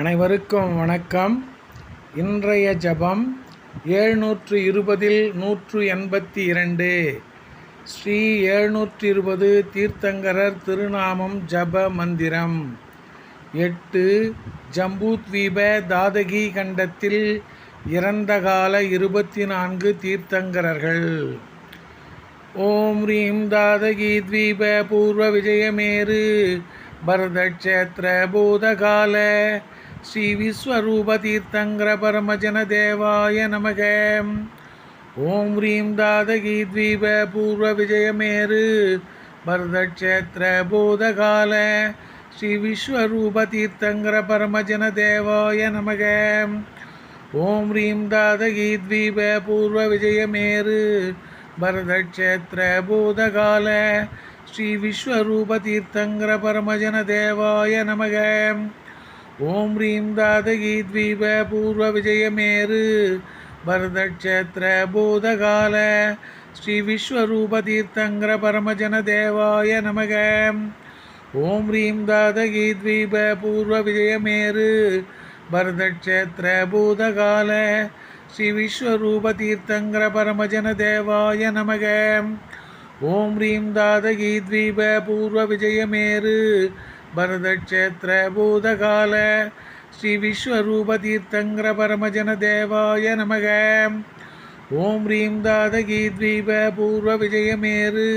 அனைவருக்கும் வணக்கம். இன்றைய ஜபம் ஏழ்நூற்று இருபதில் நூற்று எண்பத்தி இரண்டு. ஸ்ரீ ஏழ்நூற்று இருபது தீர்த்தங்கரர் திருநாமம் ஜப மந்திரம். எட்டு ஜம்பூத்வீப தாதகி கண்டத்தில் இறந்த கால இருபத்தி நான்கு தீர்த்தங்கரர்கள். ஓம் ரீம் தாதகி த்வீப பூர்வ விஜயமேரு பரதக்ஷேத்திர பூதகால ஸ்ரீ விஸ்வரூப தீர்த்தங்கர பரமஜன தேவாய நமக. ஓம் ஹ்ரீம் தாதகி த்வீப பூர்வ விஜயமேரு. பரதக்ஷேத்திர பூதகால. ஸ்ரீ விஸ்வரூப தீர்த்தங்கர பரமஜன தேவாய நமக. ஓம் ஹ்ரீம் தாதகி த்வீப பூர்வ விஜயமேரு. பரதக்ஷேத்திர பூதகால. ஸ்ரீ விஸ்வரூப தீர்த்தங்கர பரமஜன தேவாய நமக. ஓம் ரீம் தாதகி த்வீப பூர்வ விஜயமேரு பரதக்ஷேத்திர பூதகால. ஸ்ரீ விஸ்வரூப தீர்த்தங்கர பரமஜன தேவாய நமக. ஓம் ரீம் தாதகி த்வீப பூர்வ விஜயமேரு பரதக்ஷேத்திர பூதகால. ஸ்ரீ விஸ்வரூப தீர்த்தங்கர பரமஜன தேவாய நமக. ஓம் ரீம் தாதகி த்வீப பூர்வ விஜயமேரு பரதக்ஷேத்திர பூதகால ஸ்ரீ விஸ்வரூப தீர்த்தங்கர பரமஜன தேவாய நமக. ஓம் ரீம் தாதகி த்வீப பூர்வ விஜயமேரு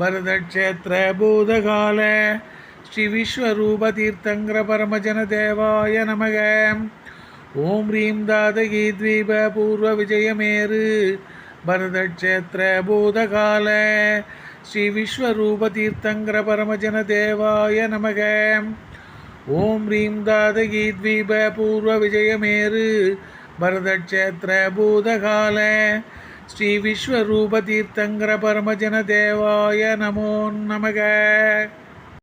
பரதக்ஷேத்திர பூதகால ஸ்ரீ விஸ்வரூப ஸ்ரீ விஸ்வரூப தீர்த்தங்கர பரமஜன தேவாய நமக. ஓம் ரீம் தாதகி தீப பூர்வ விஜயமேரு பரதக்ஷேத்திர பூதகால ஸ்ரீ விஸ்வரூப தீர்த்தங்கர பரமஜன தேவாய நமோ நமக.